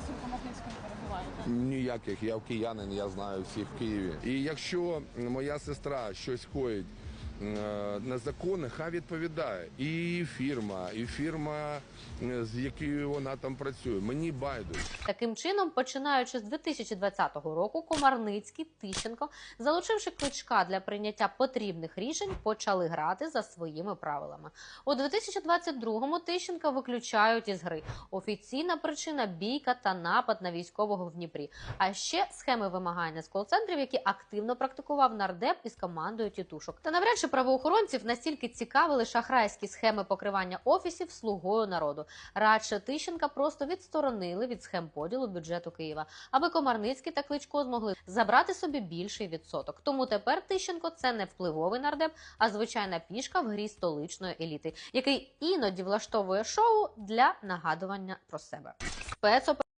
стосунків у перебуваєте? Ніяких, я в киянин, я знаю всіх в Києві. І якщо моя сестра щось коїть е, незаконне, хай відповідає. І фірма, і фірма, е, з якою вона там працює. Мені байдуже. Таким чином, починаючи з 2020 року, Комарницький Тищенко, залучивши кличка для прийняття потрібних рішень, почали грати за своїми правилами. У 2022-му Тищенка виключають із гри. Офіційна причина бійка та напад на військового в Дніпрі. А ще схеми вимагання з кол-центрів, які активно практикував нардеп із командою тітушок. Та навряд чи правоохоронців настільки цікавили шахрайські схеми покривання офісів слугою народу. Радше Тищенка просто відсторонили від схем поділу бюджету Києва, аби Комарницький та Кличко змогли забрати собі більший відсоток. Тому тепер Тищенко це не впливовий нардеп, а звичайна пішка в грі столичної еліти, який іноді влаштовує шоу для нагадування про себе. Спецоперація